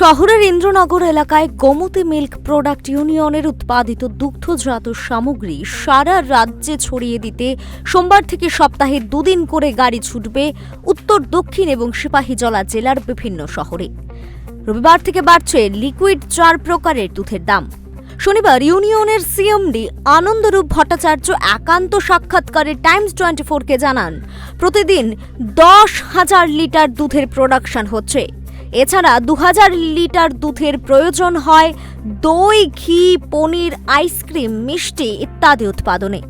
শহরের ইন্দ্রনগর এলাকায় Gomti milk product ইউনিয়নের উৎপাদিত দুগ্ধজাত সামগ্রী সারা রাজ্যে ছড়িয়ে দিতে সোমবার থেকে সপ্তাহে দুদিন করে গাড়ি ছুটবে উত্তর, দক্ষিণ এবং সিপাহীজলা জেলার বিভিন্ন শহরে। রবিবার থেকে বাড়ছে লিকুইড চার প্রকারের দুধের দাম। শনিবার ইউনিয়নের সিএমডি আনন্দরূপ ভট্টাচার্য একান্ত সাক্ষাৎকারে টাইমস টোয়েন্টি ফোরকে জানান, প্রতিদিন দশ হাজার লিটার দুধের প্রোডাকশন হচ্ছে। এছাড়া দু হাজার লিটার দুধের প্রয়োজন হয় দই, ঘি, পনির, আইসক্রিম, মিষ্টি ইত্যাদি উৎপাদনে।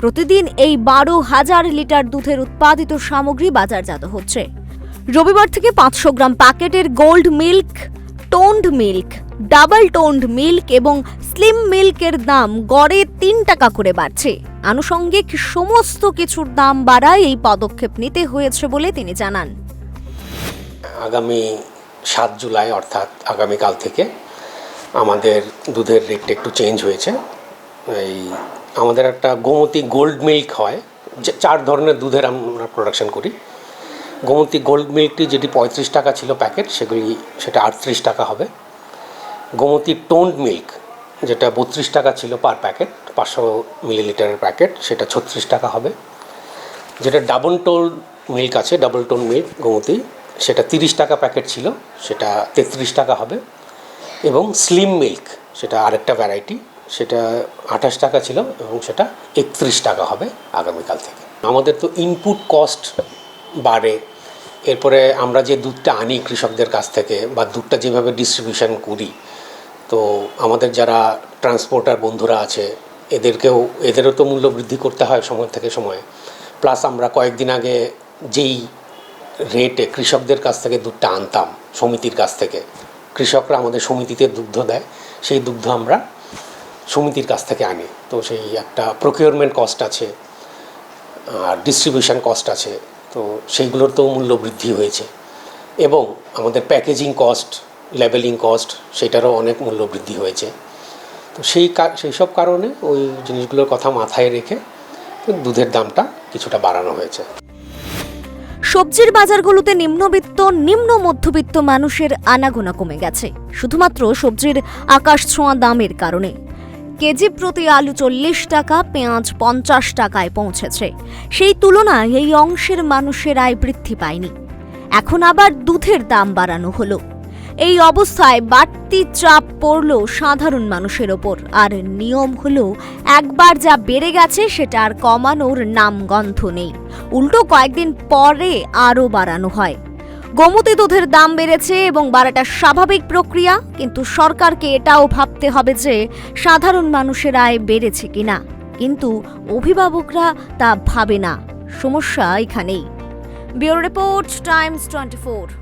প্রতিদিন এই বারো হাজার লিটার দুধের উৎপাদিত সামগ্রী বাজারজাত হচ্ছে। রবিবার থেকে পাঁচশো গ্রাম প্যাকেটের gold milk, toned milk, double toned milk এবং স্লিম মিল্কের দাম গড়ে তিন টাকা করে বাড়ছে। আনুষঙ্গিক সমস্ত কিছুর দাম বাড়ায় এই পদক্ষেপ নিতে হয়েছে বলে তিনি জানান। আগামী সাত জুলাই অর্থাৎ আগামীকাল থেকে আমাদের দুধের রেটটা একটু চেঞ্জ হয়েছে। এই আমাদের একটা গোমতী গোল্ড মিল্ক হয়, যে চার ধরনের দুধের আমরা প্রোডাকশন করি। গোমতী গোল্ড মিল্কটি যেটি পঁয়ত্রিশ টাকা ছিল প্যাকেট সেগুলি সেটা আটত্রিশ টাকা হবে। গোমতী টোন্ড মিল্ক যেটা বত্রিশ টাকা ছিল পার প্যাকেট পাঁচশো মিলিলিটারের প্যাকেট সেটা ছত্রিশ টাকা হবে। যেটা ডাবল টোন মিল্ক আছে ডাবল টোন মিল্ক গোমতী সেটা তিরিশ টাকা প্যাকেট ছিল, সেটা তেত্রিশ টাকা হবে। এবং স্লিম মিল্ক সেটা আরেকটা ভ্যারাইটি সেটা আঠাশ টাকা ছিল এবং সেটা একত্রিশ টাকা হবে আগামীকাল থেকে। আমাদের তো ইনপুট কস্ট বাড়ে। এরপরে আমরা যে দুধটা আনি কৃষকদের কাছ থেকে বা দুধটা যেভাবে ডিস্ট্রিবিউশন করি, তো আমাদের যারা ট্রান্সপোর্টার বন্ধুরা আছে, এদেরকেও, এদেরও তো মূল্য বৃদ্ধি করতে হয় সময় থেকে সময়ে। প্লাস আমরা কয়েকদিন আগে যেই রেটে কৃষকদের কাছ থেকে দুধটা আনতাম, সমিতির কাছ থেকে। কৃষকরা আমাদের সমিতিতে দুগ্ধ দেয়, সেই দুগ্ধ আমরা সমিতির কাছ থেকে আনি। তো সেই একটা প্রকিউরমেন্ট কস্ট আছে, আর ডিস্ট্রিবিউশন কস্ট আছে, তো সেইগুলোর তো মূল্য বৃদ্ধি হয়েছে। এবং আমাদের প্যাকেজিং কস্ট লেবেলিং কস্ট সেটারও অনেক মূল্য বৃদ্ধি হয়েছে। তো সেই সেই সব কারণে ওই জিনিসগুলোর কথা মাথায় রেখে দুধের দামটা কিছুটা বাড়ানো হয়েছে। সবজির বাজারগুলোতে নিম্নবিত্ত, নিম্ন মধ্যবিত্ত মানুষের আনাগোনা কমে গেছে, শুধুমাত্র সবজির আকাশ ছোঁয়া দামের কারণে। কেজি প্রতি আলু চল্লিশ টাকা, পেঁয়াজ পঞ্চাশ টাকায় পৌঁছেছে। সেই তুলনায় এই অংশের মানুষের আয় বৃদ্ধি পায়নি। এখন আবার দুধের দাম বাড়ানো হলো। এই অবস্থায় বাড়তি চাপ পড়ল সাধারণ মানুষের ওপর। আর নিয়ম হলো, একবার যা বেড়ে গেছে সেটা আর কমানোর নামগন্ধ নেই। উল্টো কয়েকদিন পরে আরও বাড়ানো হয়। গোমতী দুধের দাম বেড়েছে এবং বাড়াটা স্বাভাবিক প্রক্রিয়া, কিন্তু সরকারকে এটাও ভাবতে হবে যে সাধারণ মানুষের আয় বেড়েছে কিনা। কিন্তু অভিভাবকরা তা ভাবে না। সমস্যা এখানেই। Bureau report, Times twenty four.